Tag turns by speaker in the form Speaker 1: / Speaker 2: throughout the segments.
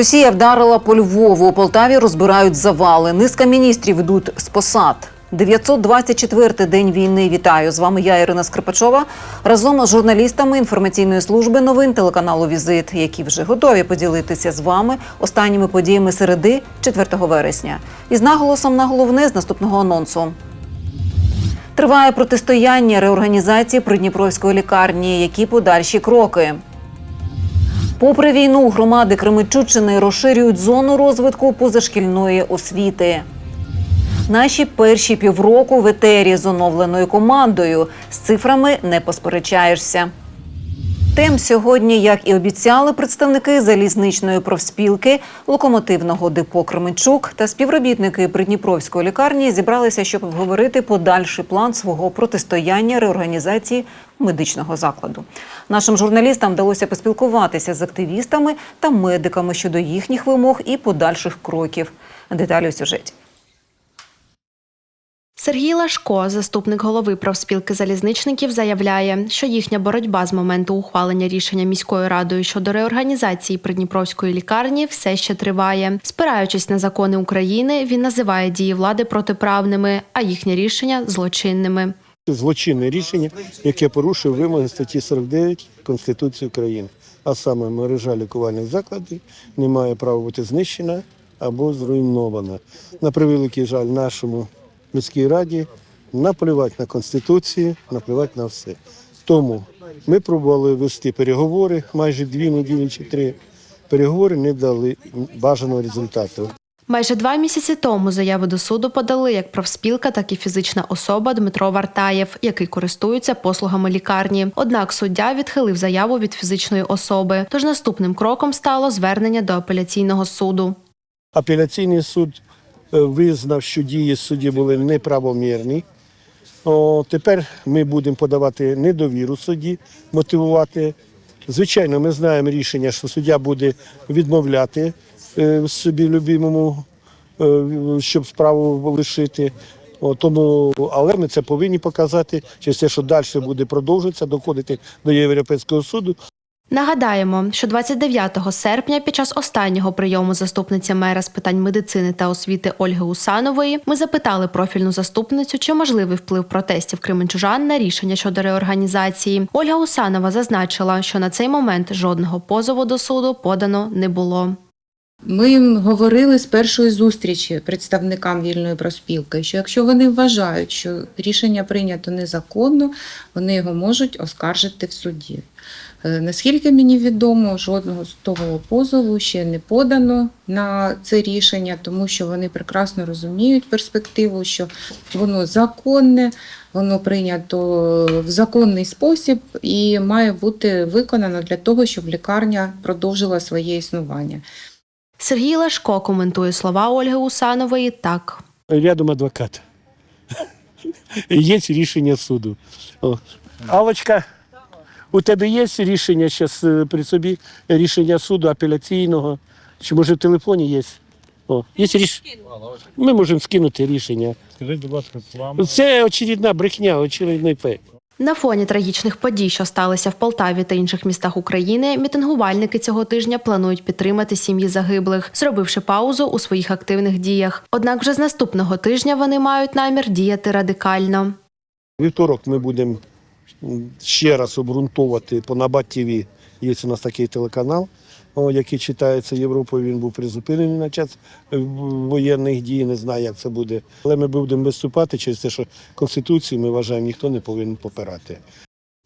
Speaker 1: Росія вдарила по Львову. У Полтаві розбирають завали. Низка міністрів йдуть з посад. 924-й день війни. Вітаю з вами. Я Ірина Скрипачова. Разом з журналістами інформаційної служби новин телеканалу Візит, які вже готові поділитися з вами останніми подіями середи 4 вересня. Із наголосом на головне з наступного анонсу. Триває протистояння реорганізації Придніпровської лікарні. Які подальші кроки? Попри війну, громади Кременчуччини розширюють зону розвитку позашкільної освіти. Наші перші півроку в етері з оновленою командою. З цифрами не посперечаєшся. Тем сьогодні, як і обіцяли представники залізничної профспілки, локомотивного депо Кременчук та співробітники Придніпровської лікарні зібралися, щоб обговорити подальший план свого протистояння реорганізації медичного закладу. Нашим журналістам вдалося поспілкуватися з активістами та медиками щодо їхніх вимог і подальших кроків. Деталі у сюжеті.
Speaker 2: Сергій Лашко, заступник голови профспілки залізничників, заявляє, що їхня боротьба з моменту ухвалення рішення міською радою щодо реорганізації Придніпровської лікарні все ще триває. Спираючись на закони України, він називає дії влади протиправними, а їхнє рішення злочинними.
Speaker 3: злочинне рішення, яке порушує вимоги статті 49 Конституції України. А саме мережа лікувальних закладів не має права бути знищена або зруйнована. На превеликий жаль, нашому міській раді наплювати на Конституцію, наплювати на все. Тому ми пробували вести переговори майже дві неділі чи три. Переговори не дали бажаного результату.
Speaker 2: Майже два місяці тому заяву до суду подали як профспілка, так і фізична особа Дмитро Вартаєв, який користується послугами лікарні. Однак суддя відхилив заяву від фізичної особи. Тож наступним кроком стало звернення до апеляційного суду.
Speaker 3: Апеляційний суд визнав, що дії судді були неправомірні. О, тепер ми будемо подавати недовіру судді, мотивувати. Звичайно, ми знаємо рішення, що суддя буде відмовляти е, собі любимому, е, щоб справу лишити. Тому, але ми це повинні показати через те, що далі буде продовжуватися, доходити до Європейського суду.
Speaker 2: Нагадаємо, що 29 серпня під час останнього прийому заступниці мера з питань медицини та освіти Ольги Усанової ми запитали профільну заступницю, чи можливий вплив протестів кременчужан на рішення щодо реорганізації. Ольга Усанова зазначила, що на цей момент жодного позову до суду подано не було.
Speaker 4: Ми говорили з першої зустрічі представникам вільної проспілки, що якщо вони вважають, що рішення прийнято незаконно, вони його можуть оскаржити в суді. Е, Наскільки мені відомо, жодного з того позову ще не подано на це рішення, тому що вони прекрасно розуміють перспективу, що воно законне, воно прийнято в законний спосіб і має бути виконано для того, щоб лікарня продовжила своє існування.
Speaker 2: Сергій Лешко коментує слова Ольги Усанової так.
Speaker 3: рядом адвокат. Є рішення суду. О. Алочка, у тебе є рішення зараз при собі, рішення суду апеляційного? Чи може в телефоні є? О, є рішення. Ми можемо скинути рішення.
Speaker 5: Скажіть, будь ласка,
Speaker 3: Це очевидна брехня, очевидний фейк.
Speaker 2: На фоні трагічних подій, що сталися в Полтаві та інших містах України, мітингувальники цього тижня планують підтримати сім'ї загиблих, зробивши паузу у своїх активних діях. Однак вже з наступного тижня вони мають намір діяти радикально.
Speaker 3: Вівторок ми будемо ще раз обґрунтовувати по Набат. Є у нас такий телеканал, який читається Європою. Він був призупинений на час е, воєнних дій. Не знаю, як це буде. Але ми будемо виступати через те, що Конституцію ми вважаємо, ніхто не повинен попирати.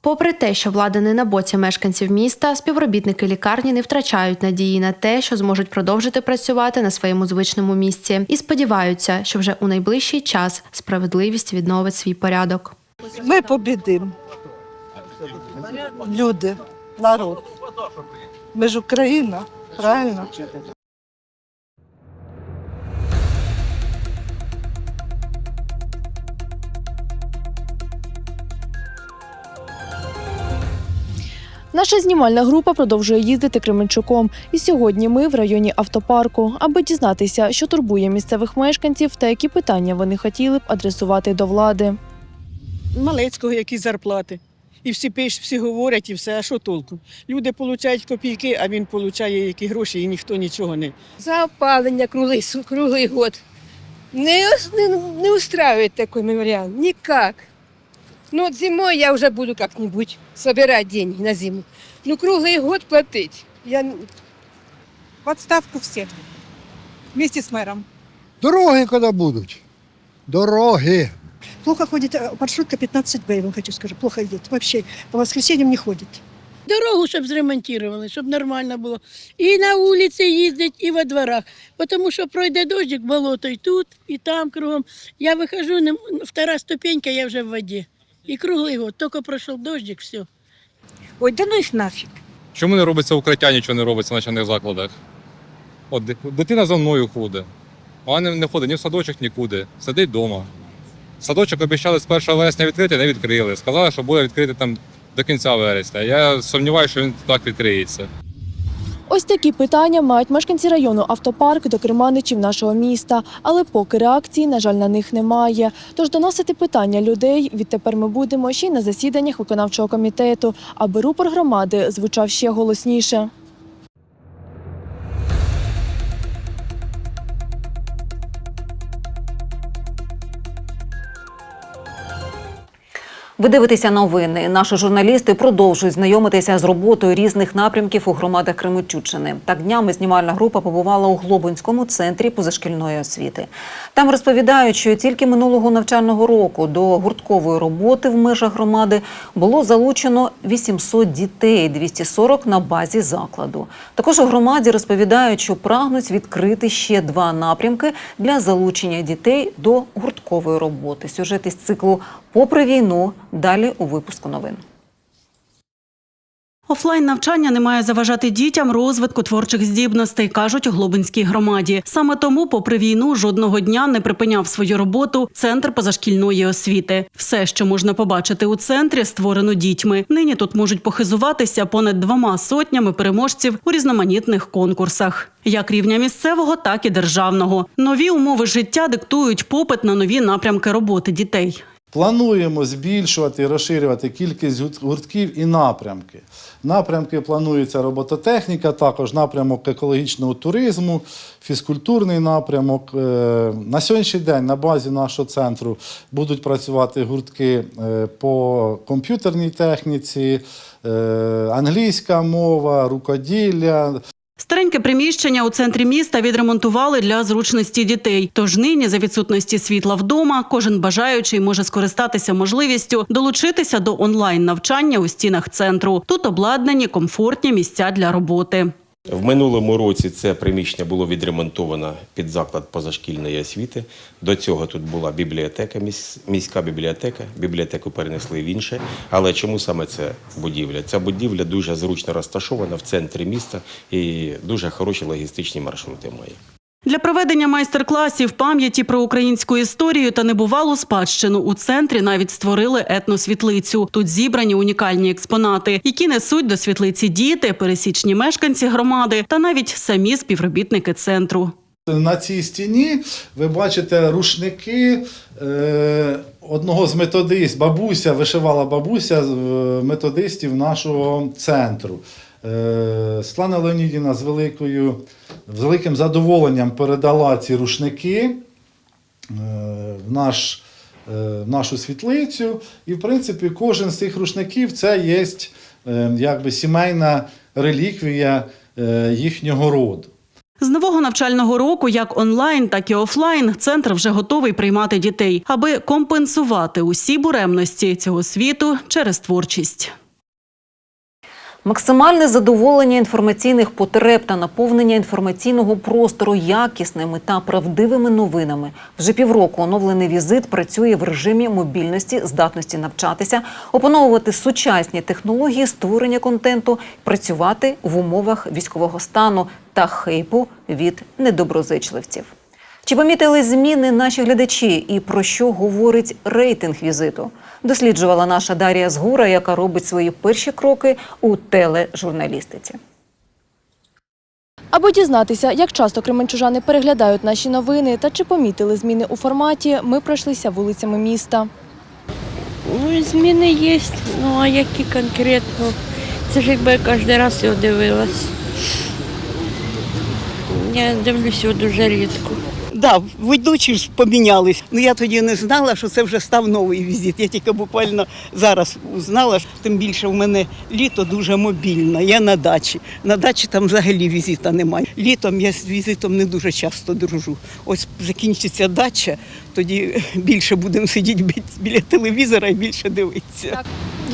Speaker 2: Попри те, що влада не на боці мешканців міста, співробітники лікарні не втрачають надії на те, що зможуть продовжити працювати на своєму звичному місці, і сподіваються, що вже у найближчий час справедливість відновить свій порядок.
Speaker 6: Ми побідимо. Люди, народ. Ми ж Україна, правильно?
Speaker 7: Наша знімальна група продовжує їздити Кременчуком. І сьогодні ми в районі автопарку, аби дізнатися, що турбує місцевих мешканців та які питання вони хотіли б адресувати до влади.
Speaker 8: Малецького які зарплати.
Speaker 5: І всі пишуть, всі говорять, і все, а що толку? Люди отримують копійки, а він отримує які гроші, і ніхто нічого не.
Speaker 8: За опалення круглий, круглий год. Не, не, не устраивает такой мемориал. Никак. Ну, вот зимой я уже буду как-нибудь собирать деньги на зиму. Ну, круглый год платить. Я...
Speaker 6: В отставку всіх. Вместе з мером.
Speaker 9: Дороги коли будуть? Дороги.
Speaker 10: Плохо ходит э, маршрутка 15Б, я вам хочу сказать. Плохо идет. Вообще по воскресеньям не ходит.
Speaker 8: Дорогу, щоб зремонтували, щоб нормально було. І на вулиці їздять, і во дворах. Тому що пройде дощик, болото і тут, і там кругом. Я вихожу, не, втора ступенька, я вже в воді. І круглий год. Тільки пройшов дощик, все.
Speaker 10: Ой, да ну их нафиг.
Speaker 11: Чому не робиться укриття, нічого не робиться в навчальних закладах? От дитина за мною ходить. Вона не, не ходить ні в садочок, нікуди. Сидить вдома. Садочок обіцяли з 1 вересня відкрити, не відкрили. Сказали, що буде відкрити там до кінця вересня. Я сумніваюся, що він так відкриється.
Speaker 7: Ось такі питання мають мешканці району автопарк до керманичів нашого міста, але поки реакції, на жаль, на них немає. Тож доносити питання людей відтепер ми будемо ще й на засіданнях виконавчого комітету, аби рупор громади звучав ще голосніше.
Speaker 1: Ви дивитеся новини. Наші журналісти продовжують знайомитися з роботою різних напрямків у громадах Кременчуччини. Так днями знімальна група побувала у Глобинському центрі позашкільної освіти. Там розповідають, що тільки минулого навчального року до гурткової роботи в межах громади було залучено 800 дітей, 240 на базі закладу. Також у громаді розповідають, що прагнуть відкрити ще два напрямки для залучення дітей до гурткової роботи. Сюжет із циклу Попри війну далі у випуску новин.
Speaker 12: Офлайн навчання не має заважати дітям розвитку творчих здібностей, кажуть у Глобинській громаді. Саме тому, попри війну, жодного дня не припиняв свою роботу центр позашкільної освіти. Все, що можна побачити у центрі, створено дітьми. Нині тут можуть похизуватися понад двома сотнями переможців у різноманітних конкурсах. Як рівня місцевого, так і державного. Нові умови життя диктують попит на нові напрямки роботи дітей.
Speaker 13: Плануємо збільшувати і розширювати кількість гурт- гуртків і напрямки. Напрямки планується робототехніка, також напрямок екологічного туризму, фізкультурний напрямок. Е, На сьогоднішній день на базі нашого центру будуть працювати гуртки е, по комп'ютерній техніці, е, англійська мова, рукоділля,
Speaker 12: Стареньке приміщення у центрі міста відремонтували для зручності дітей. Тож нині, за відсутності світла вдома, кожен бажаючий може скористатися можливістю долучитися до онлайн навчання у стінах центру. Тут обладнані комфортні місця для роботи.
Speaker 14: В минулому році це приміщення було відремонтовано під заклад позашкільної освіти. До цього тут була бібліотека, міська бібліотека. Бібліотеку перенесли в інше. Але чому саме ця будівля? Ця будівля дуже зручно розташована в центрі міста і дуже хороші логістичні маршрути має.
Speaker 12: Для проведення майстер-класів пам'яті про українську історію та небувалу спадщину у центрі навіть створили етносвітлицю. Тут зібрані унікальні експонати, які несуть до світлиці діти, пересічні мешканці громади та навіть самі співробітники центру.
Speaker 13: На цій стіні ви бачите рушники е, одного з методистів. Бабуся вишивала бабуся е, методистів нашого центру. Е, Світлана Леонідівна з великою, з великим задоволенням передала ці рушники е, в, наш, е, в нашу світлицю. І, в принципі, кожен з цих рушників це є якби сімейна реліквія їхнього роду.
Speaker 12: З нового навчального року, як онлайн, так і офлайн, центр вже готовий приймати дітей, аби компенсувати усі буремності цього світу через творчість.
Speaker 1: Максимальне задоволення інформаційних потреб та наповнення інформаційного простору якісними та правдивими новинами. Вже півроку оновлений візит працює в режимі мобільності, здатності навчатися, опановувати сучасні технології створення контенту, працювати в умовах військового стану та хейпу від недоброзичливців. Чи помітили зміни наші глядачі і про що говорить рейтинг візиту? Досліджувала наша Дар'я Згура, яка робить свої перші кроки у тележурналістиці.
Speaker 7: Аби дізнатися, як часто кременчужани переглядають наші новини та чи помітили зміни у форматі, ми пройшлися вулицями міста.
Speaker 8: Ну, зміни є, ну а які конкретно? Це ж якби я кожен раз його дивилась. Я дивлюсь його дуже рідко.
Speaker 5: Да, ведучі ж помінялись. Ну я тоді не знала, що це вже став новий візит. Я тільки буквально зараз узнала, що тим більше в мене літо дуже мобільне. Я на дачі. На дачі там взагалі візита немає. Літом я з візитом не дуже часто дружу. Ось закінчиться дача, тоді більше будемо сидіти біля телевізора і більше дивитися.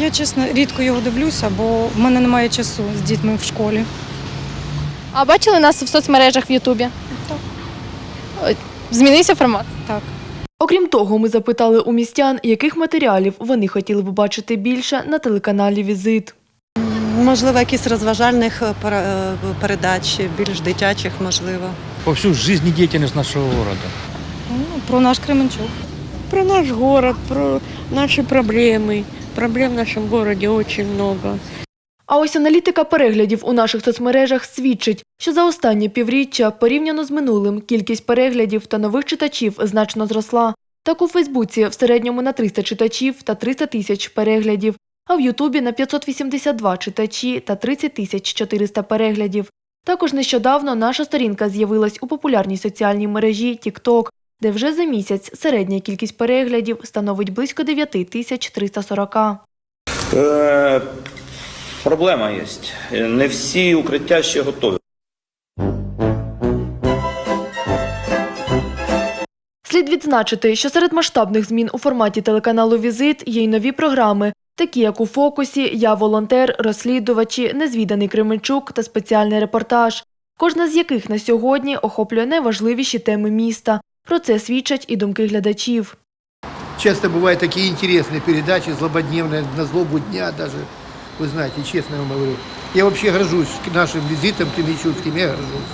Speaker 6: Я чесно рідко його дивлюся, бо в мене немає часу з дітьми в школі.
Speaker 7: А бачили нас в соцмережах в Ютубі? Змінився формат?
Speaker 6: Так.
Speaker 7: Окрім того, ми запитали у містян, яких матеріалів вони хотіли б бачити більше на телеканалі Візит.
Speaker 6: Можливо, якісь розважальних е, передач, більш дитячих, можливо.
Speaker 9: По всю жизнедеятельность нашего города.
Speaker 6: Ну, про наш Кременчук.
Speaker 8: Про наш город, про наші проблеми. Проблем в нашому місті дуже багато.
Speaker 7: А ось аналітика переглядів у наших соцмережах свідчить, що за останнє півріччя, порівняно з минулим, кількість переглядів та нових читачів значно зросла. Так у Фейсбуці в середньому на 300 читачів та 300 тисяч переглядів, а в Ютубі на 582 читачі та 30 тисяч 400 переглядів. Також нещодавно наша сторінка з'явилась у популярній соціальній мережі TikTok, де вже за місяць середня кількість переглядів становить близько 9 тисяч 340.
Speaker 15: Е, проблема є. Не всі укриття ще готові.
Speaker 7: Слід відзначити, що серед масштабних змін у форматі телеканалу Візит є й нові програми, такі як у фокусі, Я волонтер, розслідувачі, Незвіданий Кременчук та спеціальний репортаж, кожна з яких на сьогодні охоплює найважливіші теми міста. Про це свідчать і думки глядачів.
Speaker 9: Часто бывают такие интересные передачи, злободневные, на злобу дня даже. Вы знаете, честно я вам говорю. Я вообще горжусь нашим визитом кременчугским, я горжусь.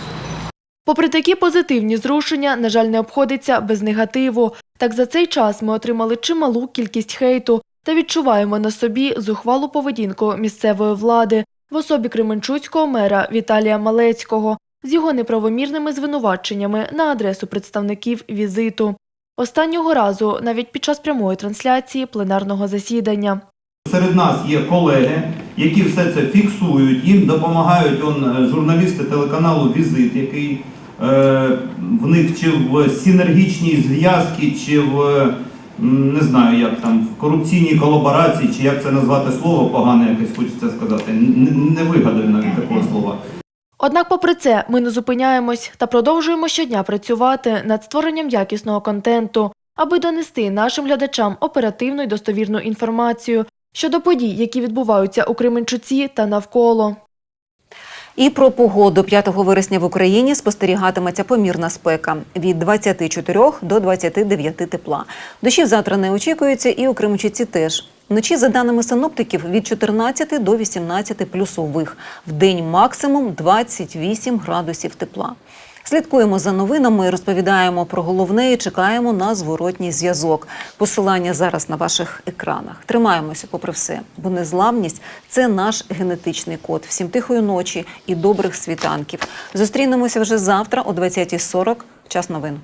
Speaker 7: Попри такі позитивні зрушення, на жаль, не обходиться без негативу. Так за цей час ми отримали чималу кількість хейту та відчуваємо на собі зухвалу поведінку місцевої влади в особі кременчуцького мера Віталія Малецького з його неправомірними звинуваченнями на адресу представників візиту. Останнього разу навіть під час прямої трансляції пленарного засідання.
Speaker 15: Серед нас є колеги, які все це фіксують, їм допомагають он, е, журналісти телеканалу Візит, який е, в них чи в синергічній зв'язці, чи в не знаю, як там в корупційній колаборації, чи як це назвати слово погане, якесь хочеться сказати. Н- Не вигадаю навіть такого слова.
Speaker 7: Однак, попри це, ми не зупиняємось та продовжуємо щодня працювати над створенням якісного контенту, аби донести нашим глядачам оперативну і достовірну інформацію щодо подій, які відбуваються у Кременчуці та навколо.
Speaker 1: І про погоду 5 вересня в Україні спостерігатиметься помірна спека від 24 до 29 тепла. Дощів завтра не очікується, і у Кременчуці теж. Вночі, за даними синоптиків, від 14 до 18 плюсових. В день максимум 28 градусів тепла. Слідкуємо за новинами, розповідаємо про головне і чекаємо на зворотній зв'язок. Посилання зараз на ваших екранах. Тримаємося попри все, бо незламність це наш генетичний код. Всім тихої ночі і добрих світанків. Зустрінемося вже завтра о 20.40. Час новин.